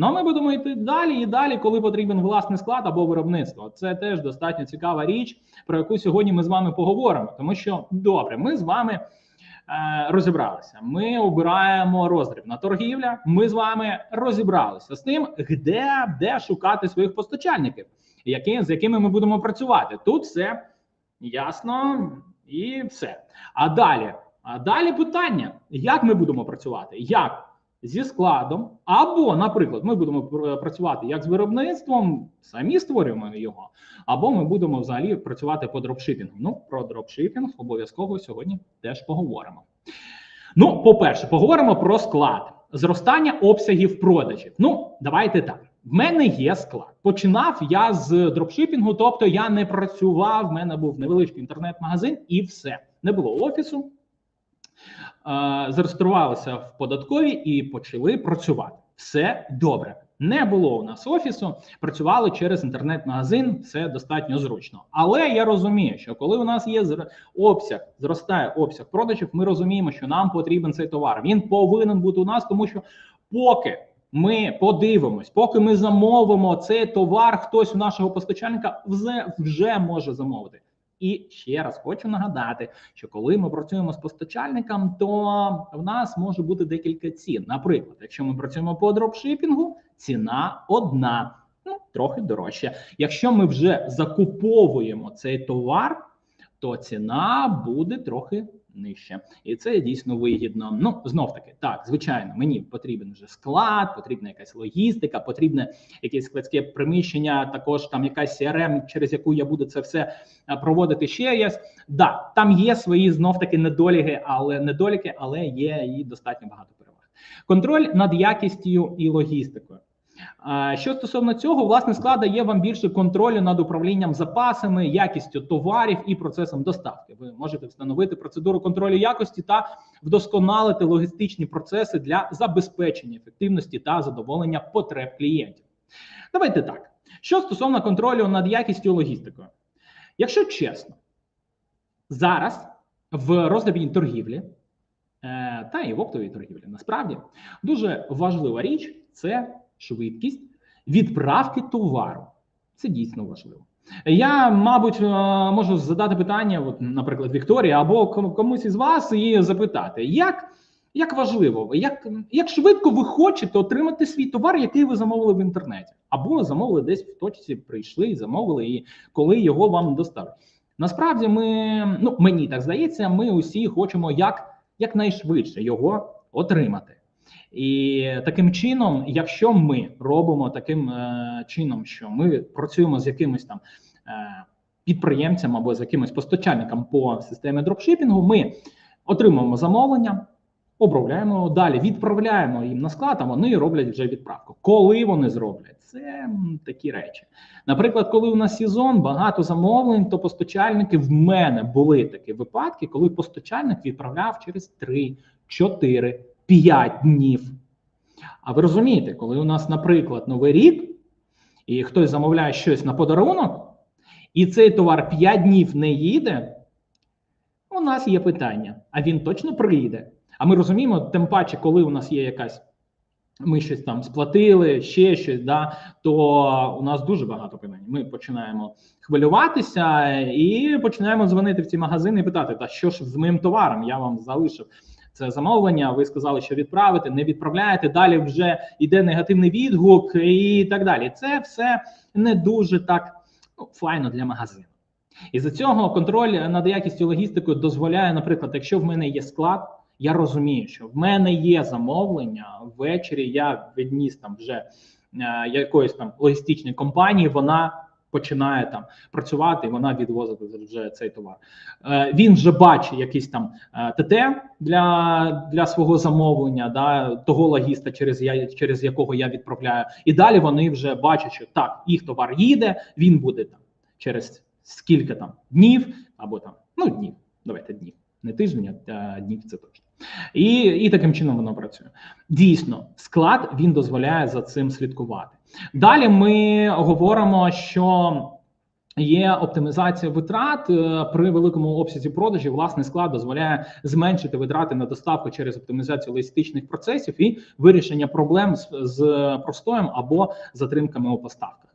Ну а ми будемо йти далі і далі, коли потрібен власний склад або виробництво. Це теж достатньо цікава річ, про яку сьогодні ми з вами поговоримо. Тому що добре, ми з вами е, розібралися. Ми обираємо роздрібна торгівля. Ми з вами розібралися з тим, де, де шукати своїх постачальників, які, з якими ми будемо працювати. Тут все ясно і все. А далі, а далі питання: як ми будемо працювати? Як? Зі складом, або, наприклад, ми будемо працювати як з виробництвом, самі створюємо його, або ми будемо взагалі працювати по дропшипінгу. Ну, про дропшипінг обов'язково сьогодні теж поговоримо. Ну, по-перше, поговоримо про склад, зростання обсягів продажів. Ну, давайте так. В мене є склад. Починав я з дропшипінгу, тобто я не працював. В мене був невеличкий інтернет-магазин, і все не було офісу. Зареєструвалися в податкові і почали працювати. Все добре. Не було у нас офісу, працювали через інтернет-магазин. Все достатньо зручно. Але я розумію, що коли у нас є обсяг, зростає обсяг продажів, ми розуміємо, що нам потрібен цей товар. Він повинен бути у нас, тому що поки ми подивимось, поки ми замовимо цей товар, хтось у нашого постачальника вже, вже може замовити. І ще раз хочу нагадати, що коли ми працюємо з постачальником, то в нас може бути декілька цін. Наприклад, якщо ми працюємо по дропшипінгу, ціна одна, ну трохи дорожча. Якщо ми вже закуповуємо цей товар, то ціна буде трохи нижча, і це дійсно вигідно. Ну знов таки, так звичайно, мені потрібен вже склад, потрібна якась логістика, потрібне якесь складське приміщення, також там якась CRM, через яку я буду це все проводити ще якось. Да, там є свої знов таки недоліки, але недоліки, але є і достатньо багато переваг. Контроль над якістю і логістикою. Що стосовно цього, власне склад дає вам більше контролю над управлінням запасами, якістю товарів і процесом доставки. Ви можете встановити процедуру контролю якості та вдосконалити логістичні процеси для забезпечення ефективності та задоволення потреб клієнтів. Давайте так. Що стосовно контролю над якістю логістикою, якщо чесно, зараз в роздрібній торгівлі е, та і в оптовій торгівлі насправді дуже важлива річ це швидкість відправки товару. Це дійсно важливо. Я, мабуть, е, можу задати питання, от, наприклад, Вікторії або комусь із вас, і запитати, як, як важливо, як, як швидко ви хочете отримати свій товар, який ви замовили в інтернеті, або замовили десь в точці, прийшли, замовили, і коли його вам доставлять. Насправді, ми, ну мені так здається, ми усі хочемо як, якнайшвидше його отримати. І таким чином, якщо ми робимо таким е, чином, що ми працюємо з якимось там е, підприємцем або з якимось постачальником по системі дропшипінгу, ми отримуємо замовлення, обробляємо його далі, відправляємо їм на склад, а вони роблять вже відправку. Коли вони зроблять, це такі речі. Наприклад, коли у нас сезон, багато замовлень, то постачальники в мене були такі випадки, коли постачальник відправляв через 3, 4, 5 днів. А ви розумієте, коли у нас, наприклад, новий рік, і хтось замовляє щось на подарунок, і цей товар 5 днів не їде, у нас є питання: а він точно приїде? А ми розуміємо, тим паче, коли у нас є якась. Ми щось там сплатили, ще щось, да, то у нас дуже багато питань. Ми починаємо хвилюватися і починаємо дзвонити в ці магазини і питати: та що ж з моїм товаром? Я вам залишив це замовлення. Ви сказали, що відправите, не відправляєте. Далі вже йде негативний відгук і так далі. Це все не дуже так ну, файно для магазину. І за цього контроль над якістю логістикою дозволяє, наприклад, якщо в мене є склад, я розумію, що в мене є замовлення ввечері. Я відніс там вже е, якоїсь там логістичної компанії. Вона починає там працювати, і вона відвозить вже цей товар. Е, він вже бачить якийсь там е, ТТ для, для свого замовлення, да, того логіста, через я через якого я відправляю. І далі вони вже бачать, що так, їх товар їде, він буде там через скільки там днів або там ну днів. Давайте днів, не тиждень, а днів це точно. І, і таким чином воно працює. Дійсно, склад він дозволяє за цим слідкувати. Далі ми говоримо, що Є оптимізація витрат е, при великому обсязі продажів. Власний склад дозволяє зменшити витрати на доставку через оптимізацію логістичних процесів і вирішення проблем з, з простоєм або затримками у поставках.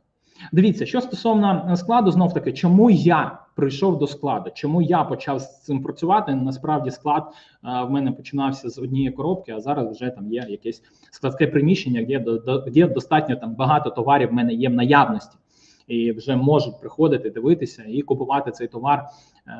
Дивіться, що стосовно складу, знов таки, чому я прийшов до складу, чому я почав з цим працювати. Насправді склад е, в мене починався з однієї коробки, а зараз вже там є якесь складське приміщення, де, до- де достатньо там багато товарів в мене є в наявності і вже можуть приходити, дивитися і купувати цей товар е,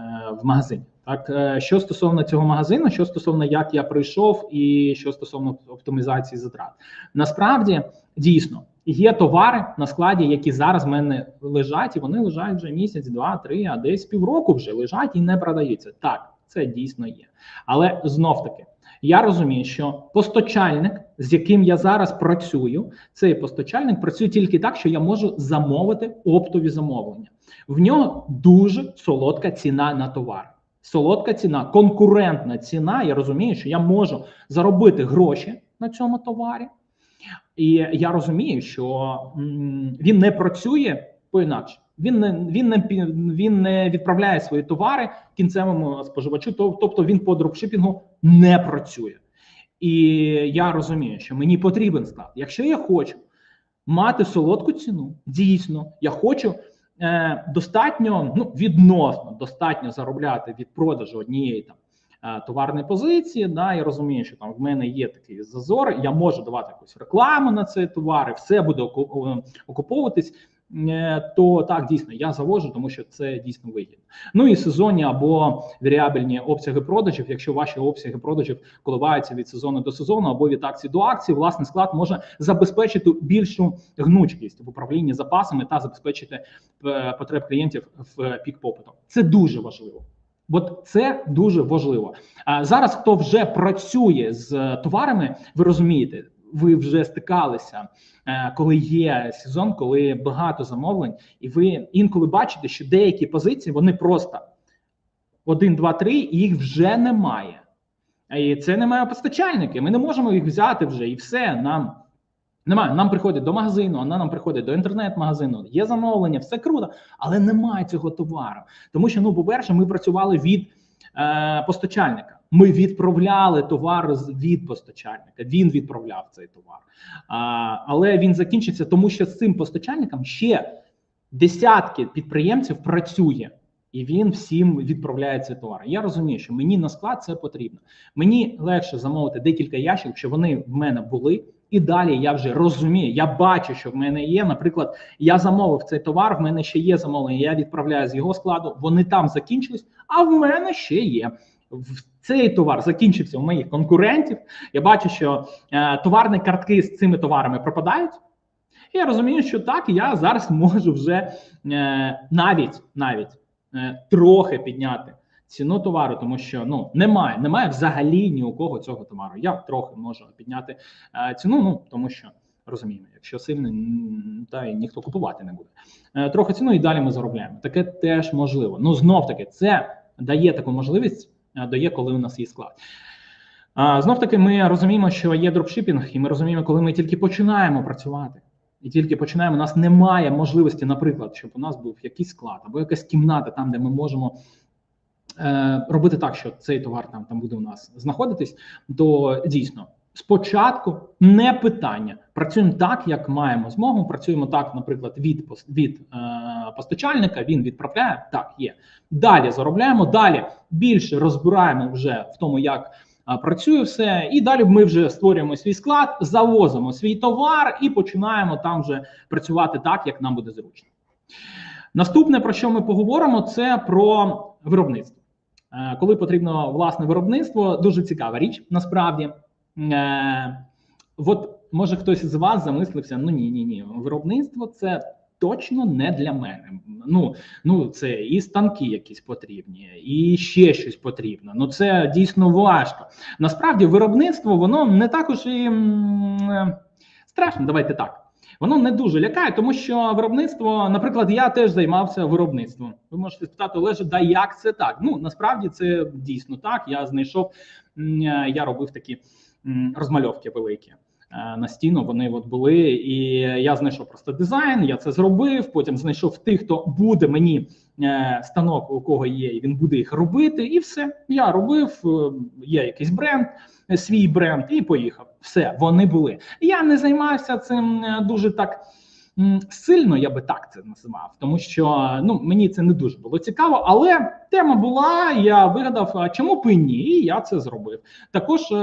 в магазині. Так, е, що стосовно цього магазину, що стосовно як я прийшов, і що стосовно оптимізації затрат, насправді дійсно є товари на складі, які зараз в мене лежать, і вони лежать вже місяць, два, три, а десь півроку вже лежать і не продаються. Так, це дійсно є. Але знов таки. Я розумію, що постачальник, з яким я зараз працюю, цей постачальник працює тільки так, що я можу замовити оптові замовлення. В нього дуже солодка ціна на товар. Солодка ціна, конкурентна ціна. Я розумію, що я можу заробити гроші на цьому товарі, і я розумію, що він не працює по-інакше. Він не він не він не відправляє свої товари кінцевому споживачу, тобто він по дропшипінгу не працює. І я розумію, що мені потрібен склад. Якщо я хочу мати солодку ціну, дійсно, я хочу е, достатньо, ну відносно достатньо заробляти від продажу однієї там товарної позиції. Да, я розумію, що там в мене є такий зазор, я можу давати якусь рекламу на цей товар, все буде оку- е, окуповуватись. е, То так дійсно я завожу, тому що це дійсно вигідно. Ну і сезонні або варіабельні обсяги продажів. Якщо ваші обсяги продажів коливаються від сезону до сезону або від акції до акції, власний склад може забезпечити більшу гнучкість в управлінні запасами та забезпечити е, потреб клієнтів в пік попиту. Це дуже важливо. От це дуже важливо. А зараз, хто вже працює з товарами, ви розумієте, ви вже стикалися, е, коли є сезон, коли багато замовлень, і ви інколи бачите, що деякі позиції вони просто один, два, три, і їх вже немає. І це немає постачальники. Ми не можемо їх взяти вже, і все нам. Немає, нам приходить до магазину, вона нам приходить до інтернет-магазину, є замовлення, все круто, але немає цього товару. Тому що, ну, по-перше, ми працювали від е, постачальника. Ми відправляли товар від постачальника. Він відправляв цей товар. А, але він закінчиться, тому що з цим постачальником ще десятки підприємців працює. І він всім відправляє цей товар. Я розумію, що мені на склад це потрібно. Мені легше замовити декілька ящиків, щоб вони в мене були. І далі я вже розумію, я бачу, що в мене є. Наприклад, я замовив цей товар, в мене ще є замовлення. Я відправляю з його складу. Вони там закінчились, а в мене ще є. Цей товар закінчився у моїх конкурентів. Я бачу, що е, товарні картки з цими товарами пропадають. І я розумію, що так, я зараз можу вже е, навіть навіть е, трохи підняти ціну товару, тому що ну немає, немає взагалі ні у кого цього товару. Я трохи можу підняти е, ціну, ну тому що розуміємо, якщо сильно та й ніхто купувати не буде. Е, трохи ціну і далі ми заробляємо. Таке теж можливо. Ну знов таки, це дає таку можливість, е, дає, коли у нас є склад. Знов таки, ми розуміємо, що є дропшипінг, і ми розуміємо, коли ми тільки починаємо працювати. І тільки починаємо, у нас немає можливості, наприклад, щоб у нас був якийсь склад або якась кімната, там, де ми можемо робити так, що цей товар там, там буде у нас знаходитись, то дійсно спочатку не питання. Працюємо так, як маємо змогу. Працюємо так, наприклад, від від е, постачальника. Він відправляє. Так, є. Далі заробляємо. Далі більше розбираємо вже в тому, як а, працює все, і далі ми вже створюємо свій склад, завозимо свій товар і починаємо там вже працювати так, як нам буде зручно. Наступне, про що ми поговоримо, це про виробництво. Е, Коли потрібно власне виробництво, дуже цікава річ насправді. Е, От може хтось з вас замислився: ну ні, ні, ні, виробництво це точно не для мене. Ну, ну це і станки якісь потрібні, і ще щось потрібно. Ну це дійсно важко. Насправді, виробництво воно не також і е, страшно. Давайте так. Воно не дуже лякає, тому що виробництво, наприклад, я теж займався виробництвом. Ви можете спитати, Олеже, да як це так? Ну насправді це дійсно так. Я знайшов, я робив такі розмальовки великі. Е, на стіну вони от були, і я знайшов просто дизайн. Я це зробив. Потім знайшов тих, хто буде мені е, станок, у кого є, і він буде їх робити. І все. Я робив. е, Є якийсь бренд, свій бренд, і поїхав. Все, вони були. Я не займався цим дуже так. Сильно я би так це називав, тому що ну мені це не дуже було цікаво, але тема була. Я вигадав, чому б і ні, і я це зробив. Також е,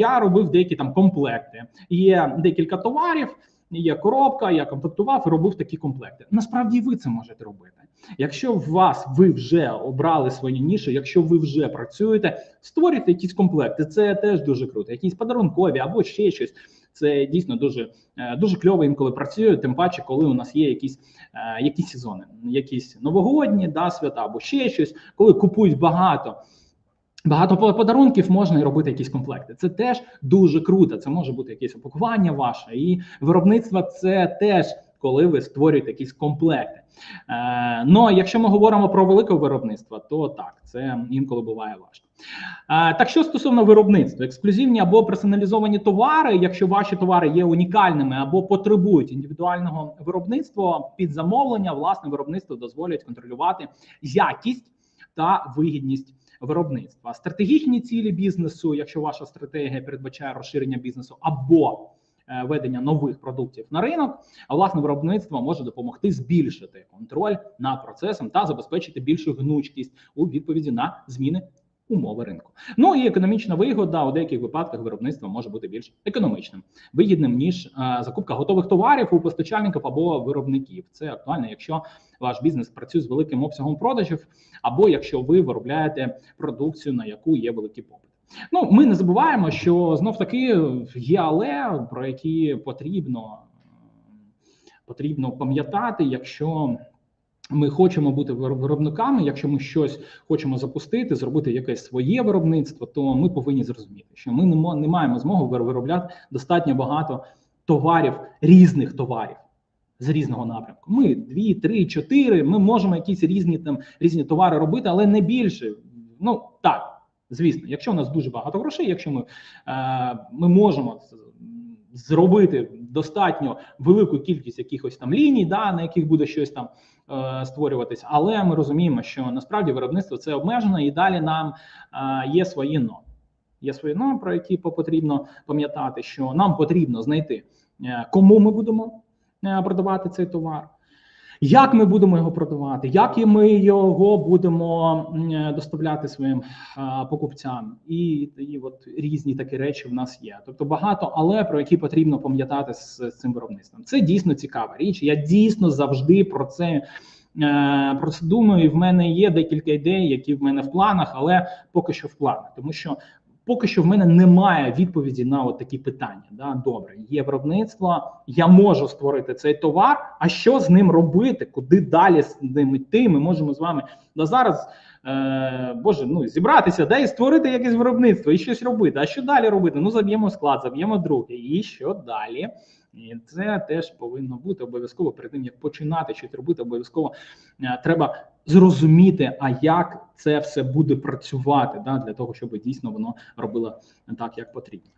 я робив деякі там комплекти. Є декілька товарів, є коробка. Я комплектував і робив такі комплекти. Насправді, ви це можете робити. Якщо в вас ви вже обрали свої ніші, якщо ви вже працюєте, створюйте якісь комплекти. Це теж дуже круто. Якісь подарункові або ще щось. Це дійсно дуже е, дуже кльово інколи працює. Тим паче, коли у нас є якісь е, якісь сезони, якісь новогодні да, свята або ще щось, коли купують багато. Багато по- подарунків можна і робити якісь комплекти. Це теж дуже круто. Це може бути якесь опакування ваше, і виробництво це теж коли ви створюєте якісь комплекти. Е, ну а якщо ми говоримо про велике виробництво, то так це інколи буває важко. Е, так що стосовно виробництва, ексклюзивні або персоналізовані товари, якщо ваші товари є унікальними або потребують індивідуального виробництва під замовлення, власне виробництво дозволять контролювати якість та вигідність виробництва. Стратегічні цілі бізнесу, якщо ваша стратегія передбачає розширення бізнесу або ведення нових продуктів на ринок, а власне виробництво може допомогти збільшити контроль над процесом та забезпечити більшу гнучкість у відповіді на зміни умови ринку. Ну і економічна вигода у деяких випадках виробництво може бути більш економічним, вигідним ніж е, закупка готових товарів у постачальників або виробників. Це актуально, якщо ваш бізнес працює з великим обсягом продажів, або якщо ви виробляєте продукцію, на яку є великий попит. Ну, ми не забуваємо, що знов таки є але про які потрібно, потрібно пам'ятати, якщо ми хочемо бути виробниками. Якщо ми щось хочемо запустити, зробити якесь своє виробництво, то ми повинні зрозуміти, що ми не, мо- не маємо змогу вир- виробляти достатньо багато товарів, різних товарів з різного напрямку. Ми дві, три, чотири. Ми можемо якісь різні там різні товари робити, але не більше. Ну так. Звісно, якщо у нас дуже багато грошей, якщо ми, е, ми можемо зробити достатньо велику кількість якихось там ліній, да, на яких буде щось там е, створюватись, але ми розуміємо, що насправді виробництво це обмежено, і далі нам е, є свої но. Є свої но, про які потрібно пам'ятати, що нам потрібно знайти, кому ми будемо продавати цей товар. Як ми будемо його продавати, як і ми його будемо е, доставляти своїм а, покупцям, і, і от різні такі речі в нас є. Тобто багато, але про які потрібно пам'ятати з, з цим виробництвом. Це дійсно цікава річ. Я дійсно завжди про це. е, Про це думаю, і в мене є декілька ідей, які в мене в планах, але поки що в планах, тому що поки що в мене немає відповіді на от такі питання. Да? Добре, є виробництво, я можу створити цей товар. А що з ним робити? Куди далі з ним йти? Ми можемо з вами на зараз. Е, Боже, ну зібратися, да, і створити якесь виробництво і щось робити. А що далі робити? Ну заб'ємо склад, заб'ємо друге. І що далі? І це теж повинно бути обов'язково перед тим, як починати щось робити, обов'язково е, треба зрозуміти, а як це все буде працювати, да, для того, щоб дійсно воно робило так, як потрібно.